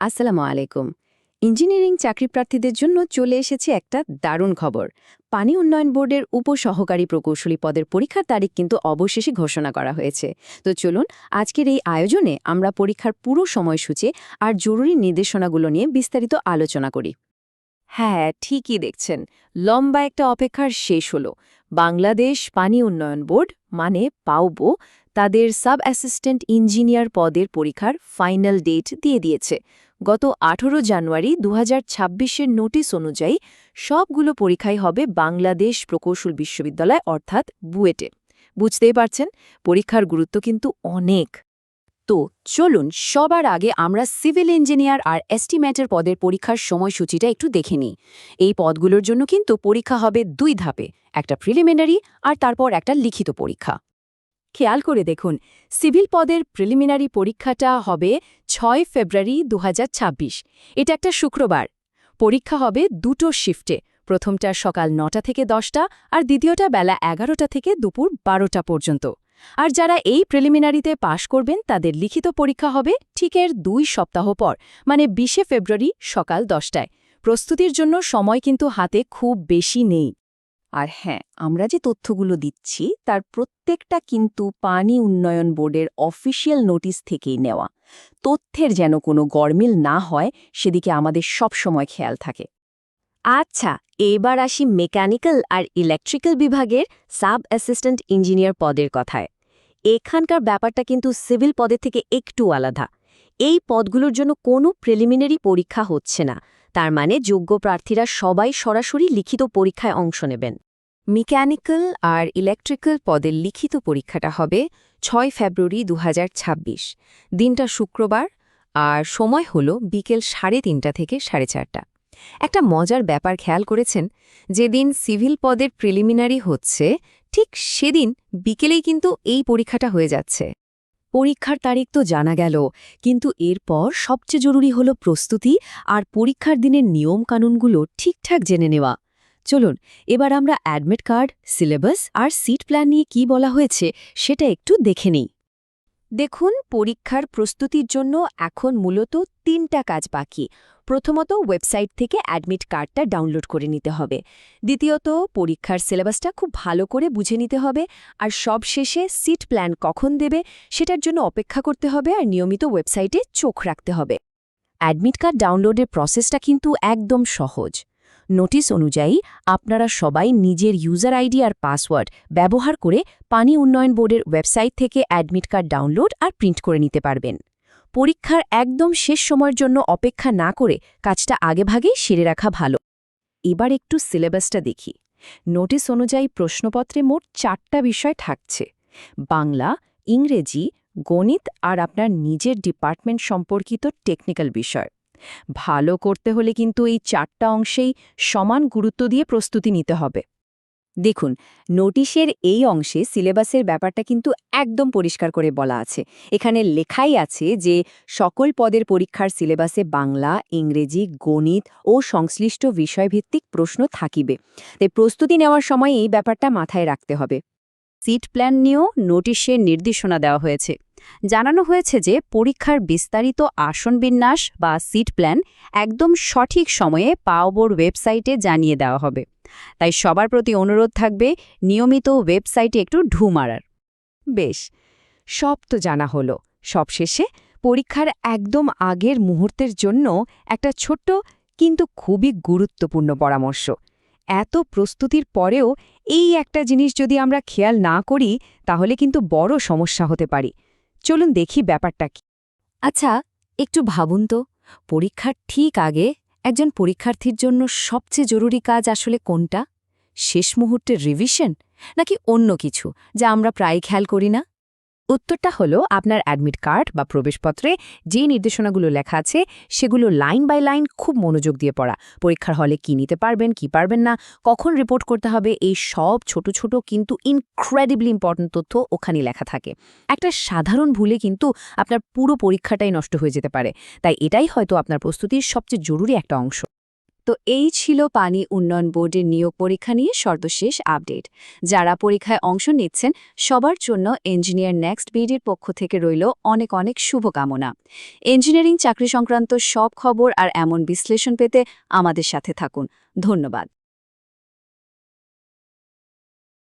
আসসালামু আলাইকুম। ইঞ্জিনিয়ারিং চাকরি প্রার্থীদের জন্য চলে এসেছে একটা দারুণ খবর। পানি উন্নয়ন বোর্ডের উপসহকারী প্রকৌশলী পদের পরীক্ষার তারিখ কিন্তু অবশেষে ঘোষণা করা হয়েছে। তো চলুন, আজকের এই আয়োজনে আমরা পরীক্ষার পুরো সময়সূচি আর জরুরি নির্দেশনাগুলো নিয়ে বিস্তারিত আলোচনা করি। হ্যাঁ ঠিকই দেখছেন। লম্বা একটা অপেক্ষার শেষ হলো। বাংলাদেশ পানি উন্নয়ন বোর্ড মানে পাউবো তাদের সাব অ্যাসিস্ট্যান্ট ইঞ্জিনিয়ার পদের পরীক্ষার ফাইনাল ডেট দিয়ে দিয়েছে। গত ১৮ জানুয়ারি দু হাজার নোটিশ অনুযায়ী সবগুলো পরীক্ষাই হবে বাংলাদেশ প্রকৌশল বিশ্ববিদ্যালয়, অর্থাৎ বুয়েটে। বুঝতেই পারছেন, পরীক্ষার গুরুত্ব কিন্তু অনেক। তো চলুন, সবার আগে আমরা সিভিল ইঞ্জিনিয়ার আর এস্টিমেটের পদের পরীক্ষার সময়সূচিটা একটু দেখে নিই। এই পদগুলোর জন্য কিন্তু পরীক্ষা হবে দুই ধাপে, একটা প্রিলিমিনারি আর তারপর একটা লিখিত পরীক্ষা। খেয়াল করে দেখুন, সিভিল পদের প্রিলিমিনারি পরীক্ষাটা হবে ছয় ফেব্রুয়ারি দু হাজার ছাব্বিশ। এটা একটা শুক্রবার। পরীক্ষা হবে দুটো শিফটে প্রথমটা সকাল নটা থেকে দশটা আর দ্বিতীয়টা বেলা এগারোটা থেকে দুপুর বারোটা পর্যন্ত। আর যারা এই প্রিলিমিনারিতে পাশ করবেন, তাদের লিখিত পরীক্ষা হবে ঠিকের দুই সপ্তাহ পর মানে বিশে ফেব্রুয়ারি সকাল দশটায়। প্রস্তুতির জন্য সময় কিন্তু হাতে খুব বেশি নেই। আর হ্যাঁ আমরা যে তথ্যগুলো দিচ্ছি, তার প্রত্যেকটা কিন্তু পানি উন্নয়ন বোর্ডের অফিসিয়াল নোটিশ থেকেই নেওয়া। তথ্যের যেন কোনো গরমিল না হয়, সেদিকে আমাদের সব সময় খেয়াল থাকে। আচ্ছা এবার আসি মেকানিক্যাল আর ইলেকট্রিক্যাল বিভাগের সাব অ্যাসিস্ট্যান্ট ইঞ্জিনিয়ার পদের কথায়। এখানকার ব্যাপারটা কিন্তু সিভিল পদের থেকে একটু আলাদা। এই পদগুলোর জন্য কোনো প্রিলিমিনারি পরীক্ষা হচ্ছে না। তার মানে যোগ্য প্রার্থীরা সবাই সরাসরি লিখিত পরীক্ষায় অংশ নেবেন। মেকানিক্যাল আর ইলেকট্রিক্যাল পদের লিখিত পরীক্ষাটা হবে ছয় ফেব্রুয়ারি দু হাজার ছাব্বিশ। দিনটা শুক্রবার আর সময় হল বিকেল সাড়ে তিনটা থেকে সাড়ে চারটা। একটা মজার ব্যাপার খেয়াল করেছেন, যেদিন সিভিল পদের প্রিলিমিনারি হচ্ছে, ঠিক সেদিন বিকেলেই কিন্তু এই পরীক্ষাটা হয়ে যাচ্ছে। পরীক্ষার তারিখ তো জানা গেল, কিন্তু এরপর সবচেয়ে জরুরি হল প্রস্তুতি আর পরীক্ষার দিনের নিয়মকানুনগুলো ঠিকঠাক জেনে নেওয়া। চলুন, এবার আমরা অ্যাডমিট কার্ড সিলেবাস আর সিট প্ল্যান নিয়ে কি বলা হয়েছে সেটা একটু দেখে নিই। দেখুন, পরীক্ষার প্রস্তুতির জন্য এখন মূলত তিনটা কাজ বাকি। প্রথমত ওয়েবসাইট থেকে অ্যাডমিট কার্ডটা ডাউনলোড করে নিতে হবে। দ্বিতীয়ত, পরীক্ষার সিলেবাসটা খুব ভালো করে বুঝে নিতে হবে আর সব শেষে সিট প্ল্যান কখন দেবে সেটার জন্য অপেক্ষা করতে হবে আর নিয়মিত ওয়েবসাইটে চোখ রাখতে হবে। অ্যাডমিট কার্ড ডাউনলোডের প্রসেসটা কিন্তু একদম সহজ। নোটিশ অনুযায়ী, আপনারা সবাই নিজের ইউজার আইডি আর পাসওয়ার্ড ব্যবহার করে পানি উন্নয়ন বোর্ডের ওয়েবসাইট থেকে অ্যাডমিট কার্ড ডাউনলোড আর প্রিন্ট করে নিতে পারবেন। পরীক্ষার একদম শেষ সময়ের জন্য অপেক্ষা না করে কাজটা আগেভাগেই সেরে রাখা ভালো। এবার একটু সিলেবাসটা দেখি। নোটিশ অনুযায়ী প্রশ্নপত্রে মোট চারটা বিষয় থাকছে। বাংলা, ইংরেজি, গণিত আর আপনার নিজের ডিপার্টমেন্ট সম্পর্কিত টেকনিক্যাল বিষয়। ভালো করতে হলে কিন্তু এই চারটা অংশেই সমান গুরুত্ব দিয়ে প্রস্তুতি নিতে হবে। দেখুন, নোটিশের এই অংশে সিলেবাসের ব্যাপারটা কিন্তু একদম পরিষ্কার করে বলা আছে। এখানে লেখাই আছে যে সকল পদের পরীক্ষার সিলেবাসে বাংলা, ইংরেজি, গণিত ও সংশ্লিষ্ট বিষয়ভিত্তিক প্রশ্ন থাকিবে। তাই প্রস্তুতি নেওয়ার সময় এই ব্যাপারটা মাথায় রাখতে হবে। সিট প্ল্যান নিয়েও নোটিশের নির্দেশনা দেওয়া হয়েছে। জানানো হয়েছে যে পরীক্ষার বিস্তারিত আসন বিন্যাস বা সিট প্ল্যান একদম সঠিক সময়ে পাওবোর ওয়েবসাইটে জানিয়ে দেওয়া হবে। তাই সবার প্রতি অনুরোধ থাকবে নিয়মিত ওয়েবসাইটে একটু ঢু মারার। বেশ, সব তো জানা হলো। সবশেষে পরীক্ষার একদম আগের মুহূর্তের জন্য একটা ছোট্ট কিন্তু খুবই গুরুত্বপূর্ণ পরামর্শ। এত প্রস্তুতির পরেও এই একটা জিনিস যদি আমরা খেয়াল না করি, তাহলে কিন্তু বড় সমস্যা হতে পারি। চলুন দেখি ব্যাপারটা কি। আচ্ছা একটু ভাবুন তো, পরীক্ষার ঠিক আগে একজন পরীক্ষার্থীর জন্য সবচেয়ে জরুরি কাজ আসলে কোনটা? শেষ মুহূর্তের রিভিশন নাকি অন্য কিছু, যা আমরা প্রায় খেয়াল করি না? উত্তরটা হলো আপনার অ্যাডমিট কার্ড বা প্রবেশপত্রে যে নির্দেশনাগুলো লেখা আছে, সেগুলো লাইন বাই লাইন খুব মনোযোগ দিয়ে পড়া। পরীক্ষার হলে কি নিতে পারবেন, কি পারবেন না, কখন রিপোর্ট করতে হবে, এই সব ছোট ছোট কিন্তু ইনক্রেডিবলি ইম্পর্টেন্ট তথ্য ওখানে লেখা থাকে। একটা সাধারণ ভুলে কিন্তু আপনার পুরো পরীক্ষাটাই নষ্ট হয়ে যেতে পারে। তাই এটাই হয়তো আপনার প্রস্তুতির সবচেয়ে জরুরি একটা অংশ। তো এই ছিল পানি উন্নয়ন বোর্ডের নিয়োগ পরীক্ষা নিয়ে সর্বশেষ আপডেট। যারা পরীক্ষায় অংশ নিচ্ছেন, সবার জন্য ইঞ্জিনিয়ার নেক্সট বিডির পক্ষ থেকে রইল অনেক অনেক শুভকামনা। ইঞ্জিনিয়ারিং চাকরি সংক্রান্ত সব খবর আর এমন বিশ্লেষণ পেতে আমাদের সাথে থাকুন। ধন্যবাদ।